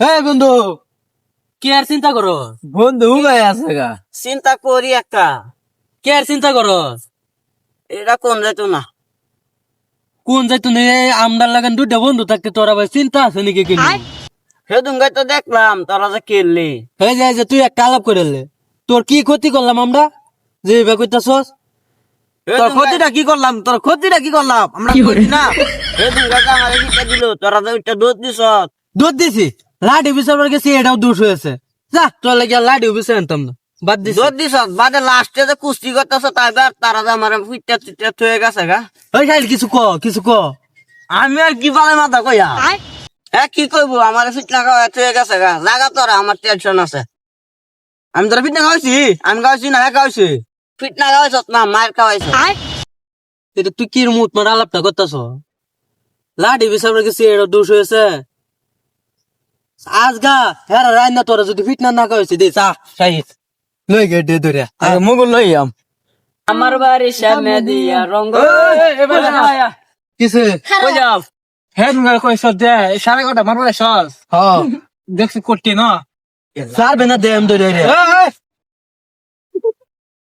হ্যাঁ বন্ধু। কি আর চিন্তা করো? বন্ধু আছে গা। চিন্তা করি একটা। কি আর চিন্তা করো? এটা কোন যেত না। কোন যাই তুমি আমদার লাগান দুইটা বন্ধু থাকতে তোরা ভাই চিন্তা আছে নাকি তো দেখলাম তোরা যে কিনলি। হয়ে যায় যে তুই একটা আলাপ করে লে। তোর কি ক্ষতি করলাম আমরা? যে এবার কইতাছস? তোর ক্ষতিটা কি করলাম? তোর ক্ষতিটা কি করলাম? আমরা করি? না। সেদিন গাছে আমার শিক্ষা দিল তোরা তো ওইটা দুধ দিস দুধ দিছি লাঠি বিচারবার গেছি এটাও দোষ হয়েছে। যা তোর লাগে লাঠি বিচার আনতাম না বাদ দিছি। দুধ দিস বাদে লাস্টে যে কুস্তি করতেছ তাই আর তারা যে আমার ফিটটা চিটটা থয়ে গেছে গা। ওই খাইল কিছু ক কিছু ক আমি আর কি পালে মাথা কইয়া? হ্যাঁ কি কইবো আমার ফিটনা খাওয়া থয়ে গেছে গা। জাগা তোরা আমার টেনশন আছে। আমি তোরা ফিটনা খাওয়াইছি? আমি খাওয়াইছি না হ্যাঁ খাওয়াইছি? ফিটনা খাওয়াইছ না মায়ের খাওয়াইছ। এটা তুই কি মুখ মারা আলাপটা করতেছ? লাডি বিচারবার গেছি এটাও দোষ হয়েছে। আজ গা হ্যাঁ রায় না তোরা যদি ফিটনা না কইছি দে চা শাহিদ। লই গে দে ধরে মুগুল লই আম। আমার বাড়ির সামনে দিয়া রঙ্গ কিসে? কই যাও? হ্যাঁ তুমি কই সদ দে সাড়ে কটা মারবো সস হ্যাঁ দেখছি করতে না? সারবে না দেম ধরে রে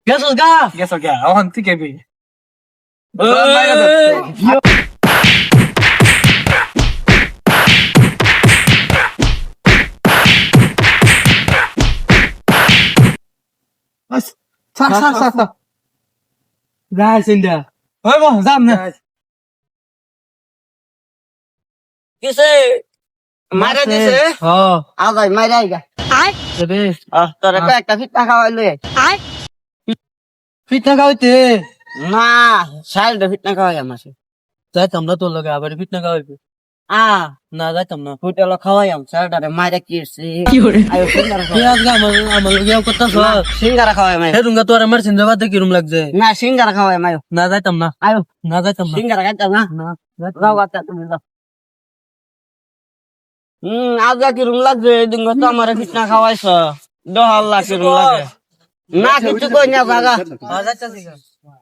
গেছস গা? গেছো গে ওখান থেকে বি। সার সার সার সার রায় সিন্দা ওই বো যাম না কিসে মারা দিছে হ্যাঁ আগাই মারা আইগা রে আহ তোরা তো একটা ফিটনা খাওয়াইলে ফিটনা খাওয়াইতে না সাইলটা ফিটনা খাওয়াই আমার যাইতাম না তোর লগে আবার ফিটনা খাওয়াইবে। আ না যাইতাম না হোটেল খাওয়াই আম সাইলটারে মারা কিরছে আয়ো সিঙ্গারা তুই আজকে আমার আমার লগে করতেছ? সিঙ্গারা খাওয়াই মায়ো। হে রুঙ্গা তোর আমার চিন্তা বাদে কিরম লাগছে? না সিঙ্গারা খাওয়াই মায়ো। না যাইতাম না। আয়ো না যাইতাম না। সিঙ্গারা খাইতাম না? না যাও বাচ্চা তুমি যাও। হম আজকে কিরম লাগছে? এদিন তো আমার ফিটনা খাওয়াইছ। দহাল্লা কিরম লাগে? না কিছু কই না জাগা যাইতাছি